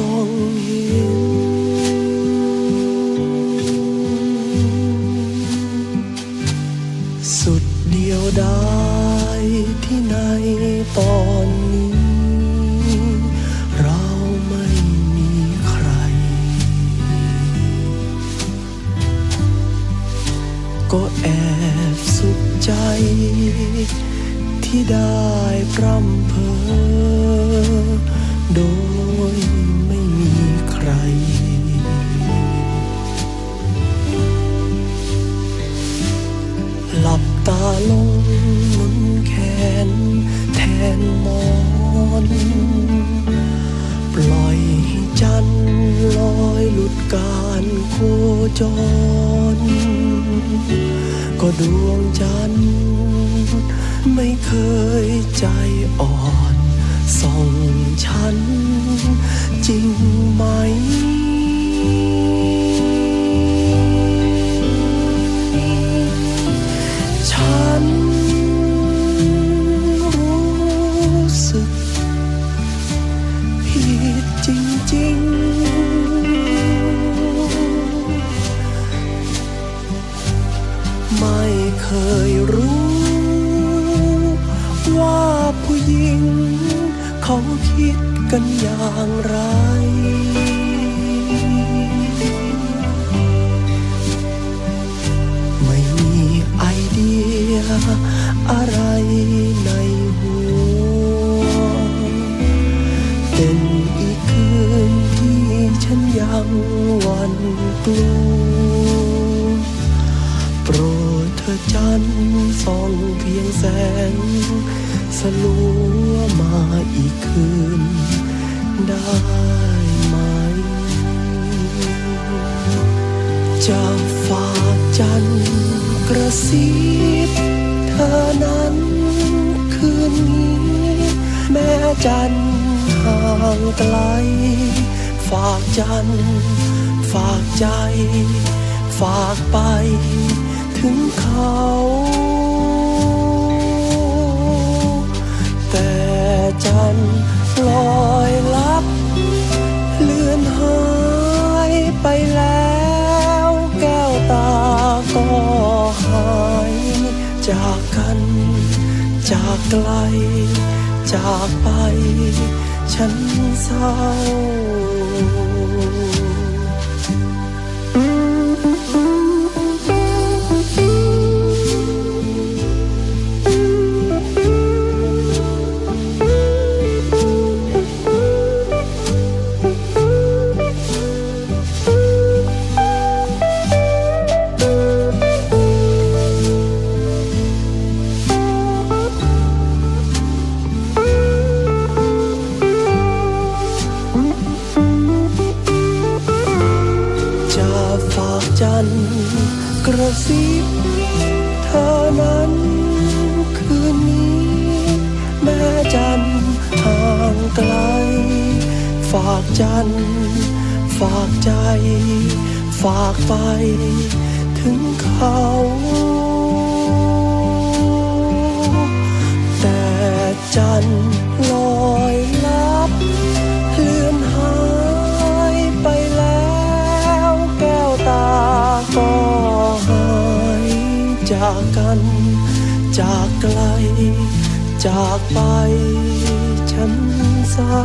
ร์จะส่องเห็นสุดเดียวดายที่ในตอนนี้ เราไม่มีใคร ก็แอบสุขใจ ที่ได้พร่ำเพอโดย ตาลงมุนแขนแทนมอนปล่อยจันลอยหลุดการโคจร ก็ดวงจันไม่เคยใจอ่อนส่องฉัน เขาคิดกันอย่างไร ไม่มีไอเดียอะไรในหัว เป็นอีกคืนที่ฉันยังหวันกลัว โปรดเธอจันทร์ส่องเพียงแสง สลัวมาอีกคืน ได้ไหมจะฝากจันทร์กระซิบเธอนั้นคืนนี้ แม้จันทร์ห่างไกล ฝากจันทร์ฝากใจ ฝากไปถึงเขา จันทร์ลอยลับ เลือนหายไปแล้วแก้วตาก็หายจากกัน จากไกล จากไป ฉันเศร้า กระซิบเธอนั้นคืนนี้ แม้จันห่างไกล ฝากจัน ฝากใจ ฝากไป ถึงเขา แต่จันลอยลับ จากกัน จากไกล จากไปฉันเศร้า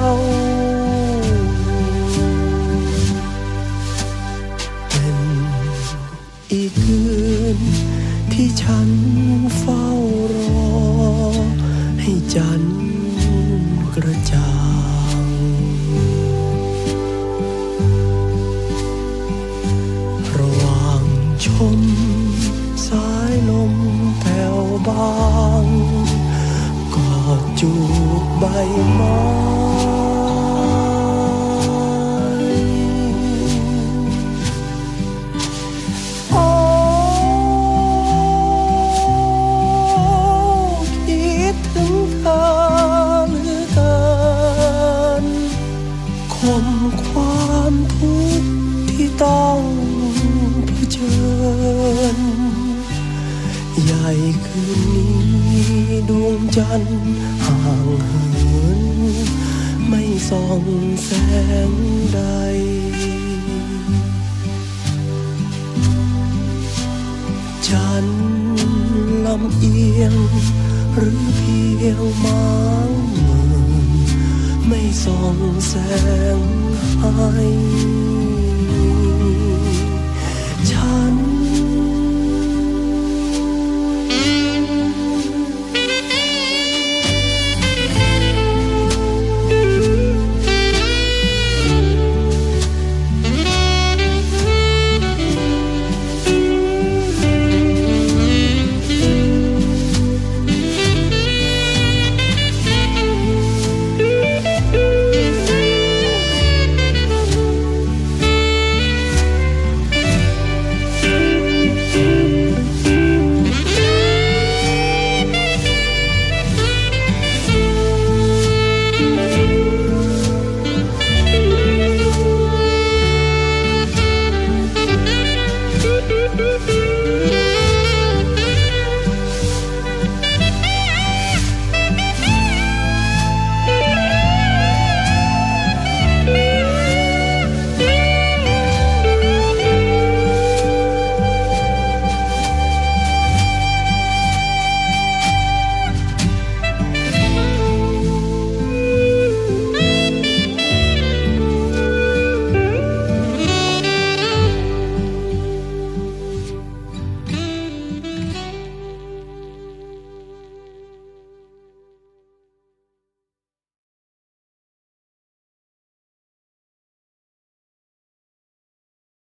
ชิญ ใหญ่คืนนี้ดวงจันทร์ห่างเหิน ไม่ส่องแสงใดจันลำเอียง หรือเพียงมางเมือนไม่ส่องแสงให้